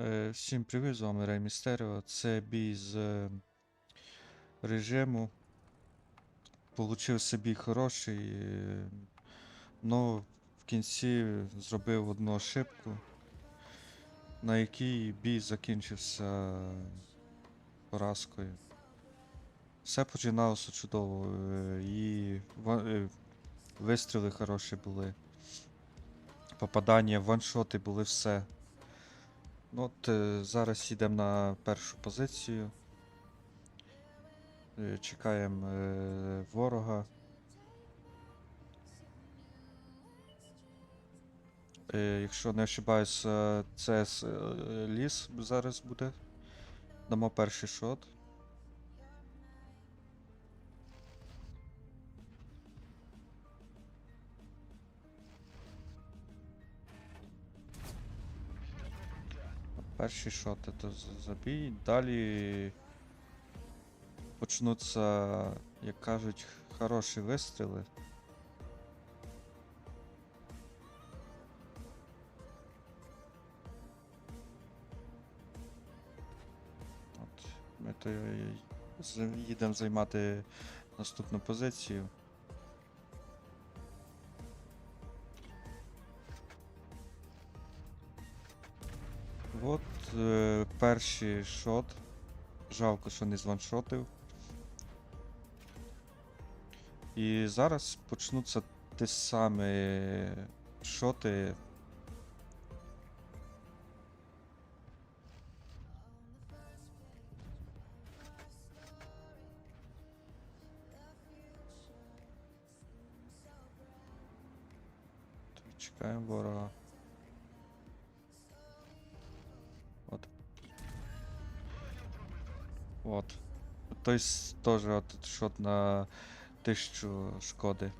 Е, Всім привіт, з вами Рей Містеріо. Це бій з е, режиму. Получив собі хороший, е, но в кінці зробив одну ошибку, на якій бій закінчився поразкою. Все починалося чудово, е, і вистріли хороші були. Попадання, ваншоти були все. Ну от е, зараз йдемо на першу позицію. Е, Чекаємо е, ворога. Якщо не ошибаюся, це ліс зараз буде. Дамо перший шот. Перший шот це забій. Далі почнуться, як кажуть, хороші вистріли. От, ми то їдемо займати наступну позицію. От е, перший шот. Жалко, що не званшотив. І зараз почнуться ті самі шоти. Чекаємо ворога. От. Той теж от шот на тисячу шкоди.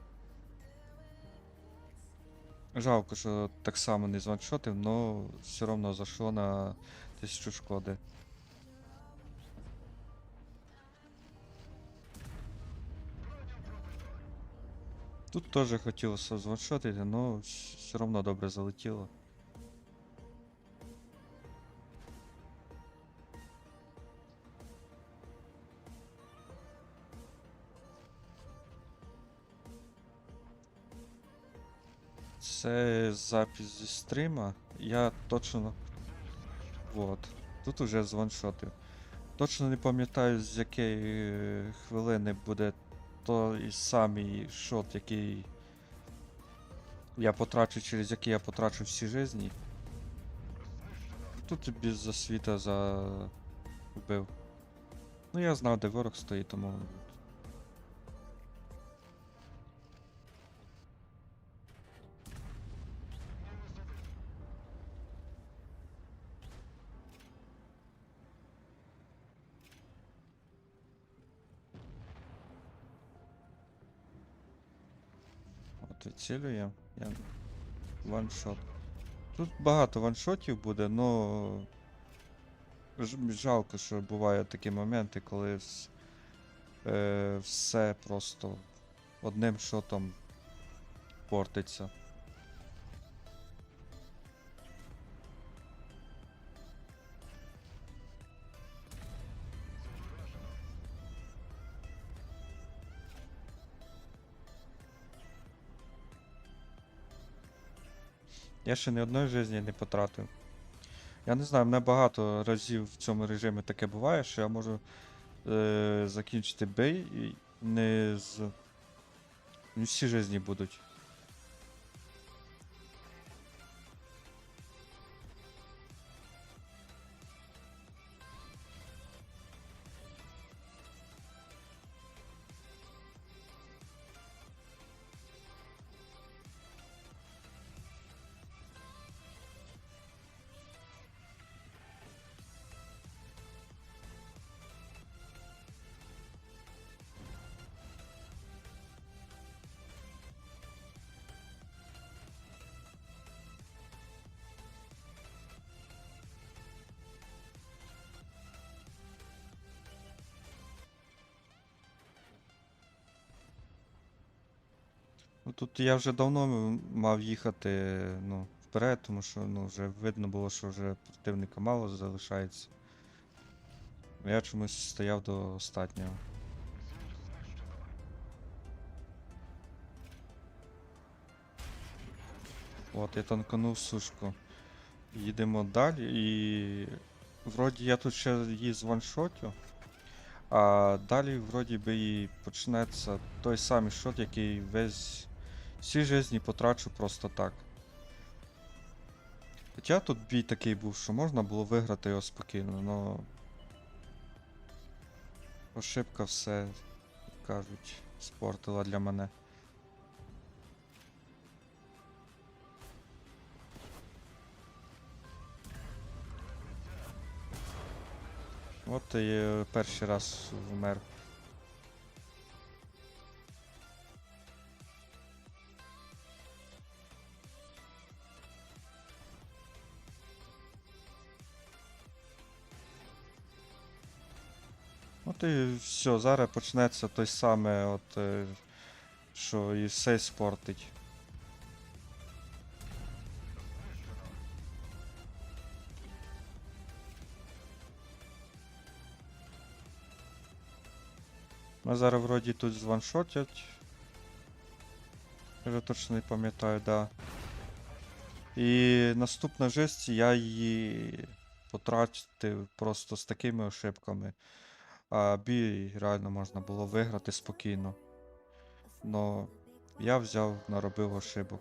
Жалко, що так само не званшотив, но все одно зайшло на тисячу шкоди. Тут теж хотілося званшотити, но все одно добре залетіло. Це запис зі стрима. Я точно. Вот. Тут уже званшотив. Точно не пам'ятаю, з якої е, хвилини буде той самий шот, який я потрачу, через який я потрачу всі жизні. Тут без засвіта забив. Ну я знав, де ворог стоїть, тому. От відцілює. Я... Ваншот. Тут багато ваншотів буде, но жалко, що бувають такі моменти, коли вс- е, все просто одним шотом портиться. Я ще ні одної житті не потратив. Я не знаю, мене багато разів в цьому режимі таке буває, що я можу е, закінчити бей і не з. Не всі житті будуть. Тут я вже давно мав їхати, ну, вперед, тому що ну, вже видно було, що вже противника мало залишається. Я чомусь стояв до останнього. От, я танканув сушку. Їдемо далі і. Вроді я тут ще її званшотю. А далі вроді би і почнеться той самий шот, який весь всі жизні потрачу просто так. Хоча тут бій такий був, що можна було виграти його спокійно, но. Ошибка все, кажуть, спортила для мене. От і перший раз вмер. От і все, зараз почнеться той саме, от, е, що і все спортить. Ми зараз вроді тут званшотять. Я вже точно не пам'ятаю, да. І наступна жесть, я її потратив просто з такими ошибками. А бій реально можна було виграти спокійно. Но я взяв, наробив ошибок.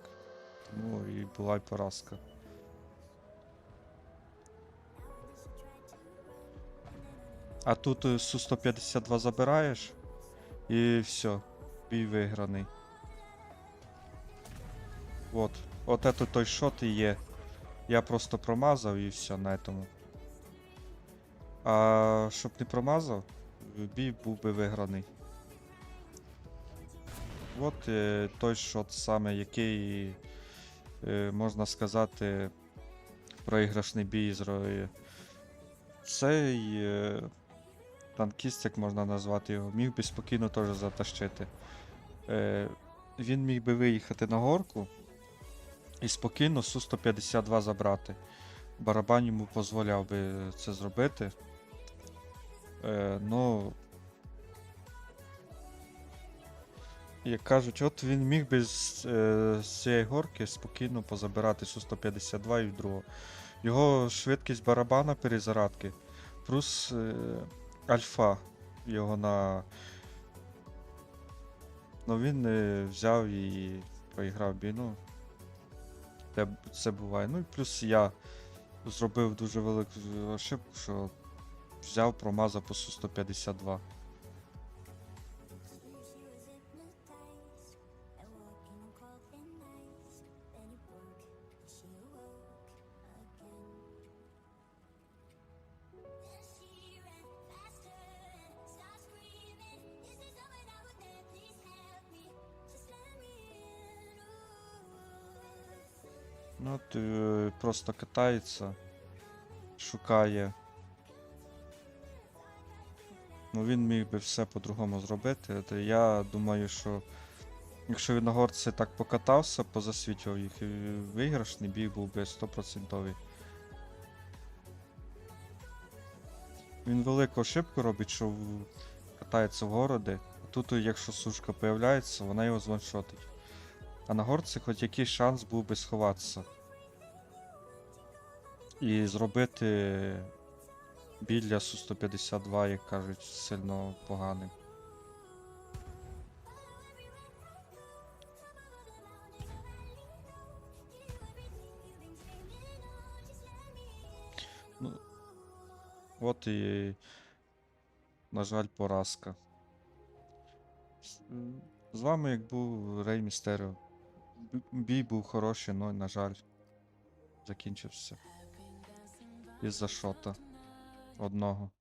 Ну і була й поразка. А тут е, Су-152 забираєш і все, бій виграний. От, от это той шот і є. Я просто промазав і все на этому. А щоб не промазав, бій був би виграний. От е, той шот саме, який, е, можна сказати, проіграшний бій зробив. Цей е, танкіст, як можна назвати його, міг би спокійно теж затащити. Він міг би виїхати на горку і спокійно Су-152 забрати. Барабан йому дозволяв би це зробити. Е, ну. Як кажуть, от він міг би з, е, з цієї горки спокійно позабирати Су-152 і в другого. Його швидкість барабана перезарадки, плюс е, альфа його на. Ну він е, взяв і проіграв бій. Ну, це буває. Ну і плюс я зробив дуже велику ошибку, що взяв промазав по Су-152. Ну, от просто катається, шукає. Ну, він міг би все по-другому зробити. Я думаю, що якщо він на горці так покатався, позасвічував їх, виграшний бій був би 100%. Він велику ошибку робить, що катається в городи, а тут, якщо сушка появляється, вона його званшотить. А на горці хоч якийсь шанс був би сховатися. І зробити біля Су-152, як кажуть, сильно поганим. Ну, от і, на жаль, поразка. З- вами як був Рей Містеріо. Бій був хороший, але, на жаль, закінчився. Із-за шота. Одного.